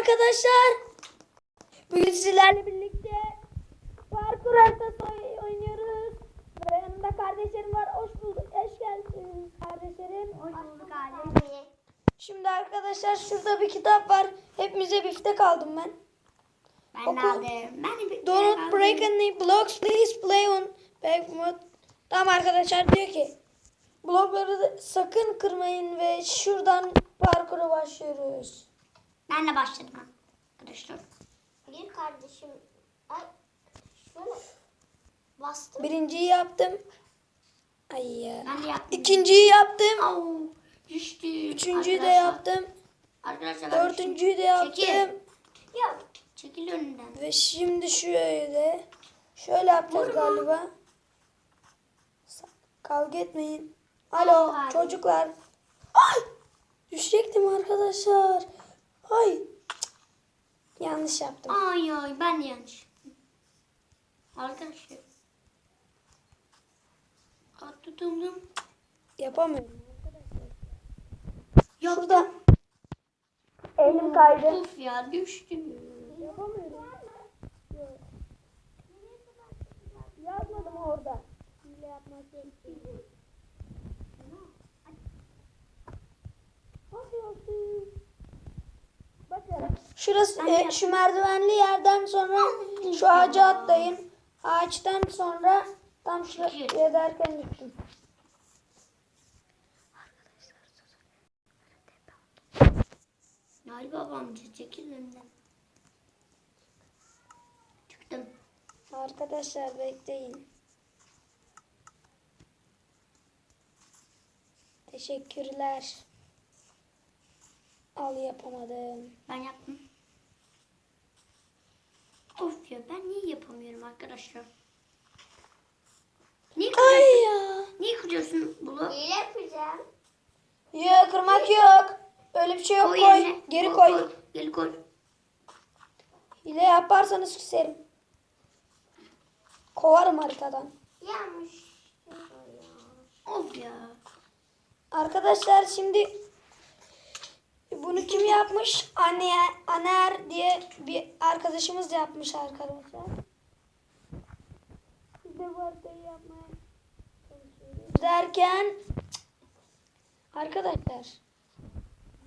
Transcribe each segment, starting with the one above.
arkadaşlar. Bugün sizlerle birlikte parkur haritası oy- oynuyoruz. Ve yanımda kardeşlerim var. Hoş bulduk. Hoş geldiniz kardeşlerim. Hoş bulduk abi. Şimdi arkadaşlar şurada bir kitap var. Hepimize biftek aldım ben. Ben Oku. de aldım. Ben de bir Do not aldım. break any blocks. Please play on back mode. Tamam arkadaşlar diyor ki blokları sakın kırmayın ve şuradan parkura başlıyoruz. Ben de başladım arkadaşlar. Bir kardeşim ay şöyle bastım. Birinciyi yaptım. Ay ya. Ben de yaptım. İkinciyi yaptım. Au, düştü. Üçüncüyü de Arkadaşlar- yaptım. Arkadaşlar ben Dördüncüyü de yaptım. Çekil. Ya çekil önünden. Ve şimdi şöyle. Şöyle yapacağız Vurma. galiba. Kavga etmeyin. Alo çocuklar. Ay! Düşecektim arkadaşlar. Ay! Yanlış yaptım. Ay ay ben de yanlış. Arkadaşlar. At tutundum. Yapamıyorum arkadaşlar. Yaptım. Şurada. Elim kaydı. Of ya düştüm. Yapamıyorum. Yazmadım orada. Hile yapmak yok. Nasıl yaptın? Bakın. Şurası, e, şu merdivenli yerden sonra şu ağaca atlayın. Ağaçtan sonra tam şuraya derken gittim. Nail babamcı çekil önünden. Çıktım. Arkadaşlar bekleyin. Teşekkürler. Al yapamadım. Ben yaptım. Of ya ben niye yapamıyorum arkadaşlar? Niye Ay kırıyorsun? ya. Niye kırıyorsun bunu? Hile yapacağım. Yok kırmak yok. Öyle bir şey yok koy. yerine. Geri koy. Geri koy. Hile yaparsanız küserim. Kovarım haritadan. Yanlış. Of ya. Arkadaşlar şimdi bunu kim yapmış? Anne Aner diye bir arkadaşımız yapmış arkadaşlar. Biz de bu haritayı yapmaya çalışıyoruz. Derken arkadaşlar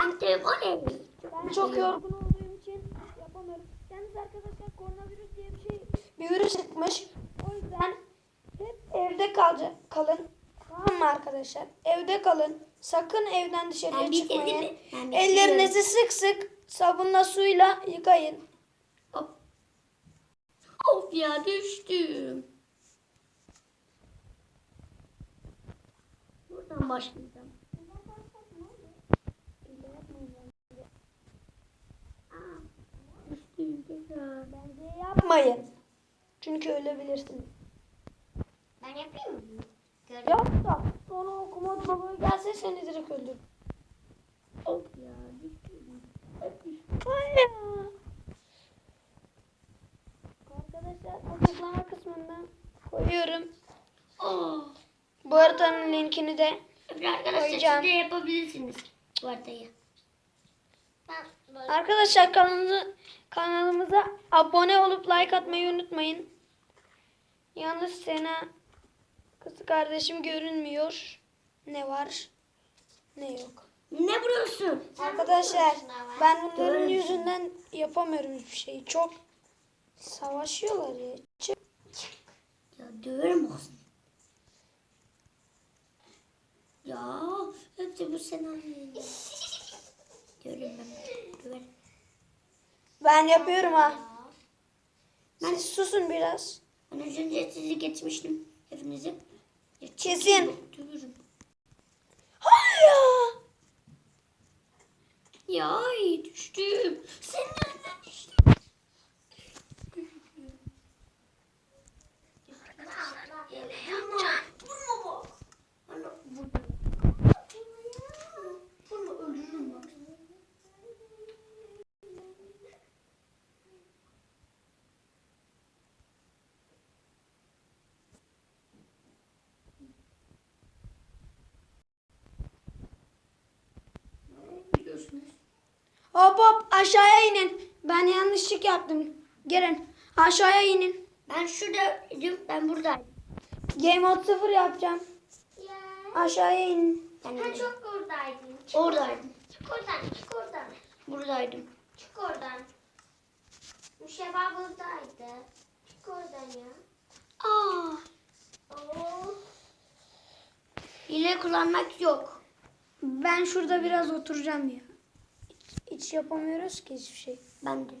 Ben telefon evliyim. ben çok yorgun olduğum için yapamıyorum. Yalnız arkadaşlar koronavirüs diye bir şey bir virüs çıkmış. O yüzden hep evde kalacak kalın. Tamam mı arkadaşlar? Evde kalın. Sakın evden dışarıya Ben çıkmayın. Ben. Ellerinizi sık sık sabunla suyla yıkayın. Of. Of ya düştüm. Buradan başlayacağım. Bence yapmayın. Çünkü ölebilirsiniz. Ben yapayım mı? Yap da sonra o komut babaya gelse seni direkt öldürür. Of ya ya. Arkadaşlar açıklama kısmından koyuyorum. Oh. Bu haritanın linkini de arkadaşlar Koyacağım. siz de yapabilirsiniz bu haritayı. Arkadaşlar kanalımıza, kanalımıza abone olup like atmayı unutmayın. Yalnız Sena kız kardeşim görünmüyor. Ne var? Ne yok. Ne vuruyorsun? Arkadaşlar ben bunların yüzünden yapamıyorum hiçbir şeyi. Çok savaşıyorlar ya. Çık. Ya döverim aslında. Ya hepsi bu senaryo. Döverim ben. Döverim. Ben yapıyorum ha. Ben- Siz susun biraz. Ben az önce sizi geçmiştim. Hepinizi. Kesin. bak, Döverim. Hayır ya. Ya ay düştüm. Senin önünden düştüm. Arkadaşlar Vurma bak. Ana, vurma. Vurma öldürürüm bak. Nereye gidiyorsunuz? Hop hop aşağıya inin. Ben yanlışlık yaptım. Gelin aşağıya inin. Ben şuradaydım. Ben buradaydım. Game mode 0 yapacağım. Ya. Aşağıya inin. Ben Sen de- çok oradaydın. Çık Oradaydım. Çık oradan, çık oradan. Buradaydım. Çık oradan. Müşeba buradaydı. Çık oradan ya. Aa, Oo. hile kullanmak yok. Ben şurada biraz oturacağım ya. Hiç, yapamıyoruz ki hiçbir şey. Ben de.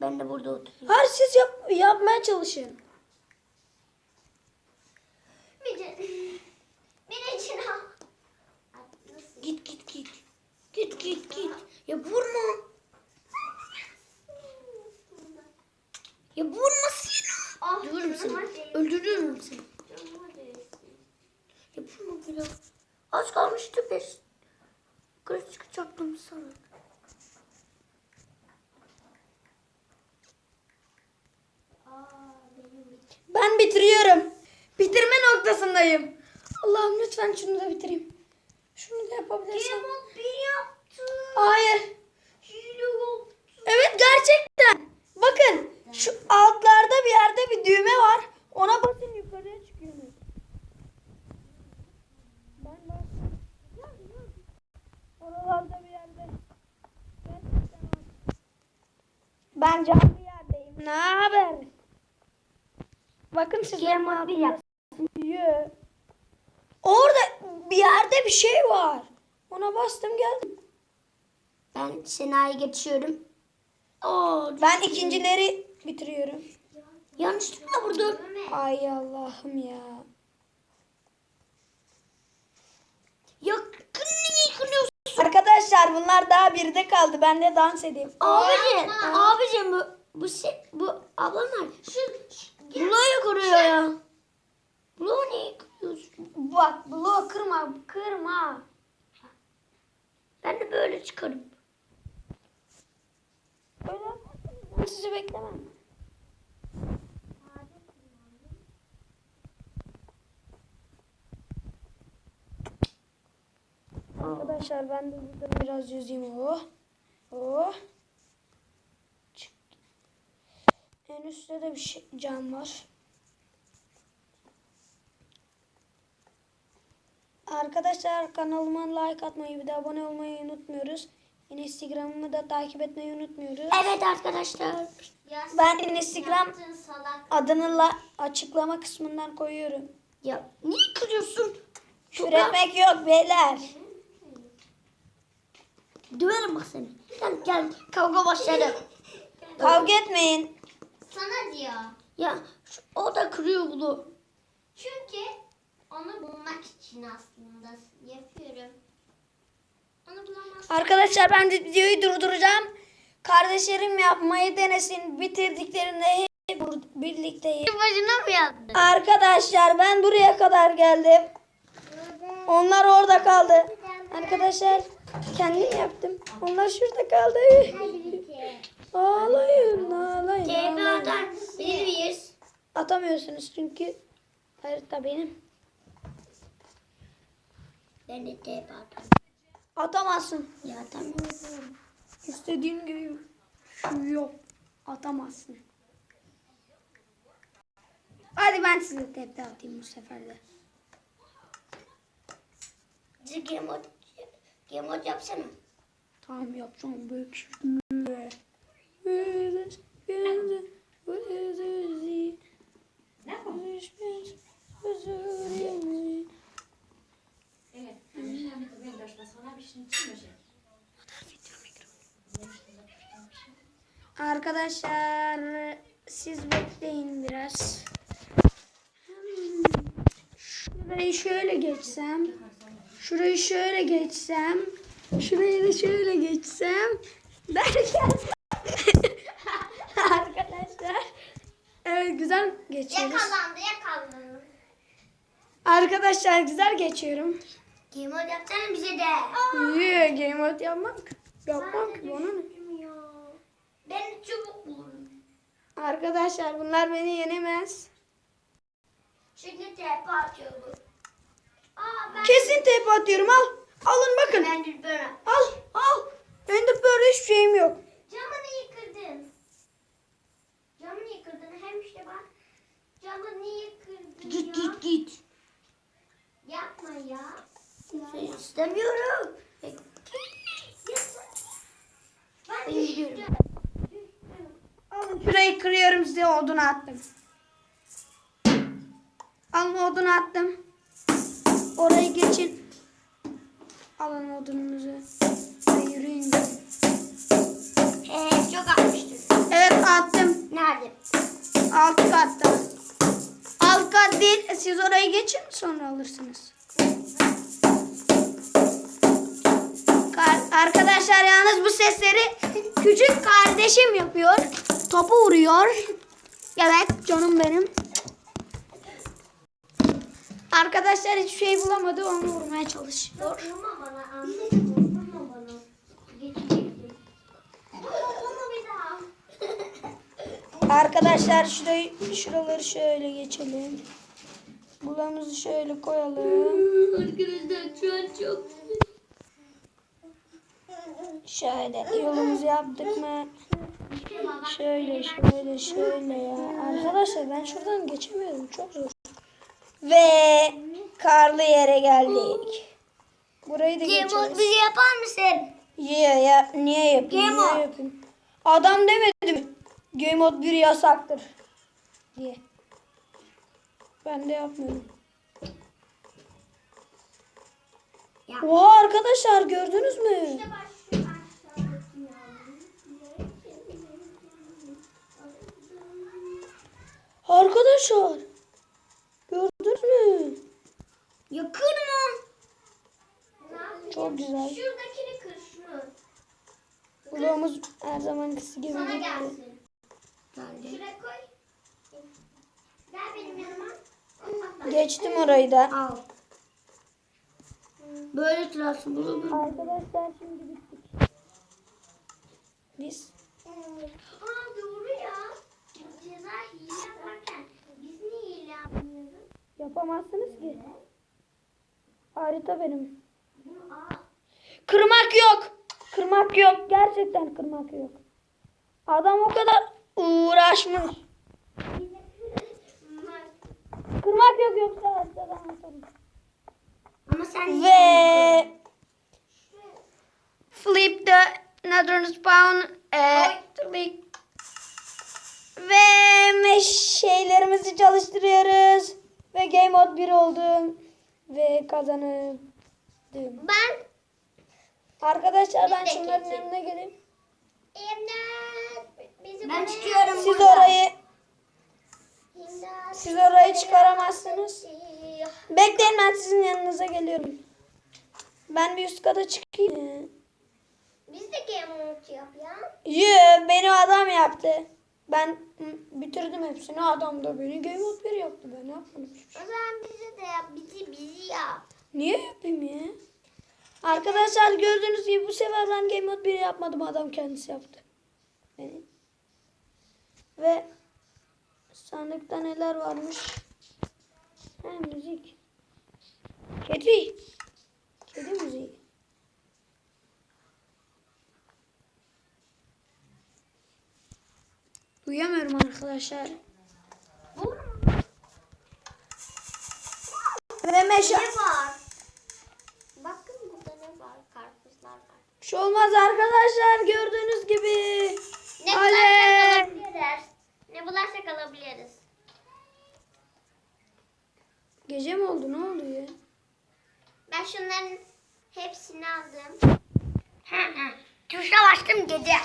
Ben de burada oturuyorum. Hayır siz yap, yapmaya çalışın. Git git git. Git git git. Ya vurma. Ya vurma Sina. Ah, Öldürürüm seni. Öldürürüm seni. Ya vurma biraz. Az kalmıştı biz. Yukarı çıkacaktım sana. Aa, benim bir Ben bitiriyorum. Bitirme noktasındayım. Allah'ım lütfen şunu da bitireyim. Şunu da yapabilirsem. bir yaptı. Hayır. Hile oldu. Evet gerçekten. Bakın şu altlarda bir yerde bir düğme var. Ona basın yukarıya çıkıyorsunuz. Ben bastım. Oralarda bir yerde. Gerçekten var. Ben canlı yerdeyim. Ne haber? Bakın siz Game bir yap. Yo. Orada bir yerde bir şey var. Ona bastım geldim. Ben Sena'yı geçiyorum. Oo, Ben ikincileri bitiriyorum. yanlışlıkla vurdum. Ay Allah'ım ya. Ya niye? Arkadaşlar bunlar daha birde kaldı. Ben de dans edeyim. Abicim, abicim bu bu se, bu ablam var. Şu, şu Bulayı kırıyor ya. Bulağı niye kırıyorsun? Bak bloğu kırma kırma. Ben de böyle çıkarım. Öyle yaparsanız ben sizi beklemem. Arkadaşlar ben de burada biraz yüzeyim. Oh. Oh. En üstte de bir şey, cam var. Arkadaşlar kanalıma like atmayı bir de abone olmayı unutmuyoruz. Instagram'ımı da takip etmeyi unutmuyoruz. Evet arkadaşlar. Ya Ben Instagram salak. adını la açıklama kısmından koyuyorum. Ya niye kırıyorsun? Küfür etmek yok beyler. Döverim bak seni. Gel gel kavga başladı. Kavga etmeyin. Sana diyor. Ya şu, o da kırıyor bunu. Çünkü onu bulmak için aslında yapıyorum. Onu bulamazsın. Arkadaşlar ben de videoyu durduracağım. Kardeşlerim yapmayı denesin. Bitirdiklerinde hep birlikteyiz. Başına mı yaptın? Arkadaşlar ben buraya kadar geldim. Onlar orada kaldı. Arkadaşlar kendim yaptım. Onlar şurada kaldı. Ağlayın, ağlayın. TBA'dan bilir miyiz? Atamıyorsunuz çünkü harita benim. Ben de TBA'dan. Atamazsın. Ya tamam. İstediğin gibi şu yok. Atamazsın. Hadi ben size tepki atayım bu sefer de. Game mode, game mode yapsana. Tamam yapacağım büyük. Arkadaşlar siz bekleyin biraz. Şurayı şöyle geçsem. Şurayı şöyle geçsem. Şurayı da şöyle geçsem. Derken. Arkadaşlar. Evet güzel geçiyoruz. Yakalandı yakalandı. Arkadaşlar güzel geçiyorum. Game mode yapsana bize de. Yee game mode yapmak. Yapmam ki bana ne? Ben de çubuk bulurum. Arkadaşlar bunlar beni yenemez. Şimdi TP atıyorum. Aa ben Kesin tepe atıyorum al. Alın bakın. Ben de böyle. Al al. Ender Pearl hiçbir şeyim yok. Camını yıkırdın. Camını yıkırdın. Hem işte bak. Camını yıkırdın Git ya. git git. Yapma ya. İstemiyorum. Ben Ben gidiyorum. düştüm. Alın şurayı kırıyorum size odunu attım. Alın odunu attım. Orayı geçin. Alın odununuzu. Yürüyün. Ee, çok atmıştır. Evet attım. Nerede? Alt katta. Alt kat değil. Siz orayı geçin sonra alırsınız. Kar- Arkadaşlar yalnız bu sesleri küçük kardeşim yapıyor. Topu vuruyor. Evet canım benim. Arkadaşlar hiçbir şey bulamadı onu vurmaya çalışıyor. Arkadaşlar şurayı, şuraları şöyle geçelim. Bulamızı şöyle koyalım. Arkadaşlar şu an çok Şöyle yolumuzu yaptık mı? Şöyle şöyle şöyle ya. Arkadaşlar ben şuradan geçemiyorum. Çok zor. Ve karlı yere geldik. Burayı da geçeriz. bizi yapar mısın? Ya, ya, niye yapayım? Game Niye yapayım? Adam demedi mi? Game mode 1 yasaktır. Diye. Ben de yapmıyorum. Ya. Oha arkadaşlar gördünüz mü? İşte Arkadaşlar. Gördünüz mü? Yakın mı? Çok güzel. Şuradakini kır şunu. Vlogumuz her zamankisi gibi Sana gitti. gelsin. Geldi. Şuraya koy. Gel benim yanıma. Geçtim orayı da. Al. Böyle bunu. bunu. Arkadaşlar şimdi bittik. Biz Aa doğru ya. Ceza hile yaparken biz niye hile yapmıyoruz? yapamazsınız ki. Harita benim. Kırmak yok. Kırmak yok. Gerçekten kırmak yok. Adam o kadar uğraşmış. Kırmak yok yoksa haritadan atarım. Ama sen Ve flip the northern spawn click. Ve şeylerimizi çalıştırıyoruz. Ve game mode 1 oldum. Ve kazandım. Ben Arkadaşlar ben şunların yanına geleyim. İmdat. Bizi Ben buraya- çıkıyorum Siz burada. orayı İmdat. siz orayı çıkaramazsınız. Bekleyin ben sizin yanınıza geliyorum. Ben bir üst kata çıkayım. Biz de game mode yap ya. Yü beni adam yaptı. Ben bitirdim hepsini. Adam da beni Game 1 yaptı. Ben yapmadım hiçbir şey. O zaman bizi de yap. Bizi bizi yap. Niye yapayım ya? Arkadaşlar gördüğünüz gibi bu sefer ben Game Mode 1 yapmadım. Adam kendisi yaptı. Beni. Ve sandıkta neler varmış? Ha müzik. Kedi. Kedi müziği. Duyamıyorum arkadaşlar. Ve meşe... Ne var? Bakın burada ne var? Karpuzlar var. Bir şey olmaz arkadaşlar gördüğünüz gibi. Ne bularsak alabiliriz. Ne bularsak alabiliriz. Gece mi oldu ne oldu ya? Ben şunların hepsini aldım. Tuşa bastım gece.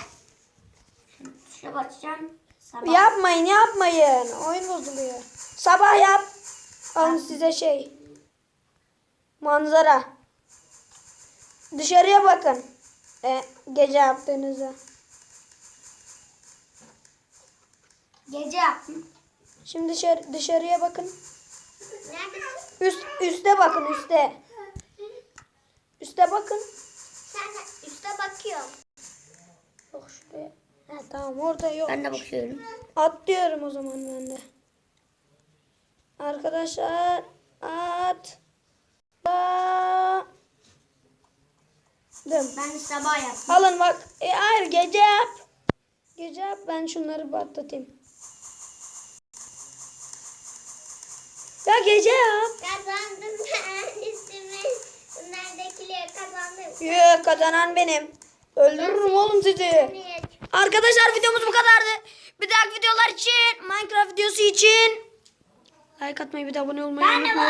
Tuşa basacağım. Sabah. Yapmayın yapmayın. Oyun bozuluyor. Sabah yap. Alın size şey. Manzara. Dışarıya bakın. E, gece yaptığınızda. Gece yaptım. Şimdi dışarı, dışarıya bakın. Neredesin? Üst, üste bakın üste. Üste bakın. Sen üste bakıyorum. Yok şuraya. Ha, tamam orada yok. Ben de bakıyorum. Atlıyorum o zaman ben de. Arkadaşlar at. Aa. Ben sabah yaptım. Alın bak. E, hayır gece yap. Gece yap ben şunları patlatayım. Ya gece yap. Kazandım ben üstüme. Neredekileri kazandım. Yoo, kazanan benim. Öldürürüm oğlum sizi. Niye? Arkadaşlar videomuz bu kadardı. Bir dahaki videolar için Minecraft videosu için like atmayı bir de abone olmayı unutmayın.